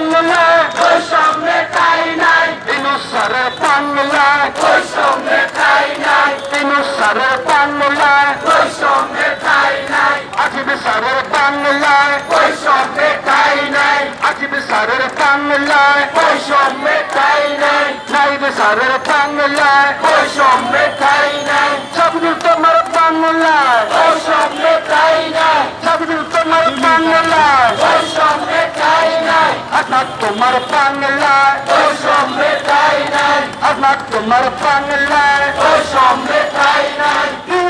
বাংলায় বৈষম্যে ঠাই নাই। ইনুসারের বাংলায় বৈষম্যে ঠাই নাই। ইনুসারের বাংলায় বৈষম্যে ঠাই নাই। আজিব সারের বাংলায় বৈষম্যে ঠাই নাই। আজিব সারের বাংলায় বৈষম্যে ঠাই নাই। নাইব সারের বাংলায় বৈষম্যে ঠাই নাই। সবদুল তোমার বাংলায় তোমার বাংলায়। বৈষম্যে ঠাই নাই। আপনার তোমার বাংলায়। বৈষম্যে ঠাই নাই।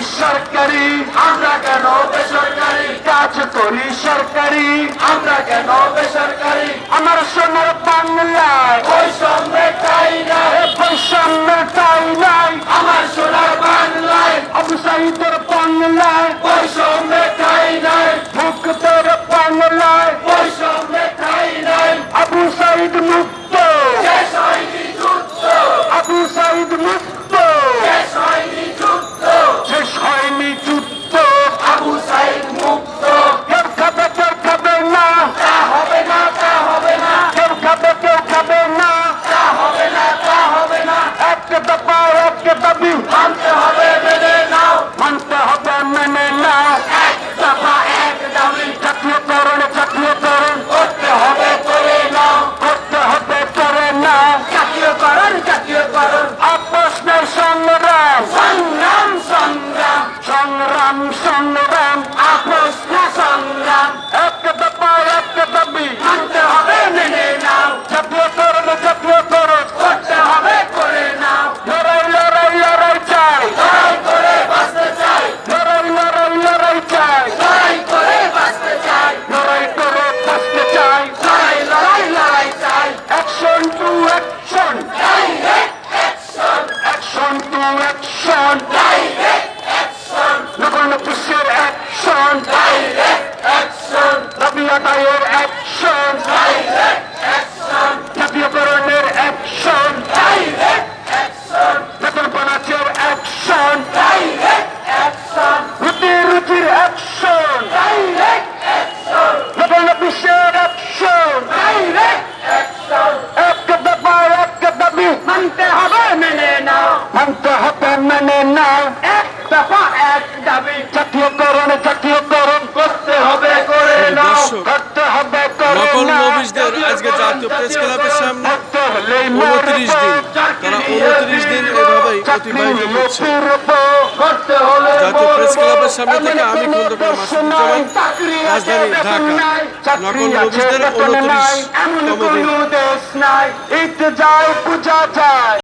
সরকারি আমরা কেন বেসরকারি? কাজ করি সরকারি, আমরা কেন বেসরকারি? আমার সোনার বাংলায়, বৈষম্যে ঠাই নাই। বৈষম্য তাই নাই। আমার সোনার বাংলায় আবু সাইদের বাংলায়। বৈষম্যে ঠাই নাই। মুক্তর বাংলায়। বৈষম্যে ঠাই নাই। আবু সাইদ মুক্ত মানতে হবে মেনে নাও। মানতে হবে মেনে নাও। এক দফা এক দাবি। জাতীয়করণ জাতীয়করণ করতে হবে করে নাও। করতে হবে করে নকল। নবিশদের আজকে জাতীয় প্রেস ক্লাবের সামনে উনত্রিশ দিন। তারা উনত্রিশ দিন এভাবেই অতিবাহিত করছে। জাতীয় প্রেস ক্লাবের সামনে থেকে আমি খন্দকার মাসুদুজ্জামান রাজধানী ঢাকা। নকল আছে এমন দেশ নাই। যায় পূজা যায়।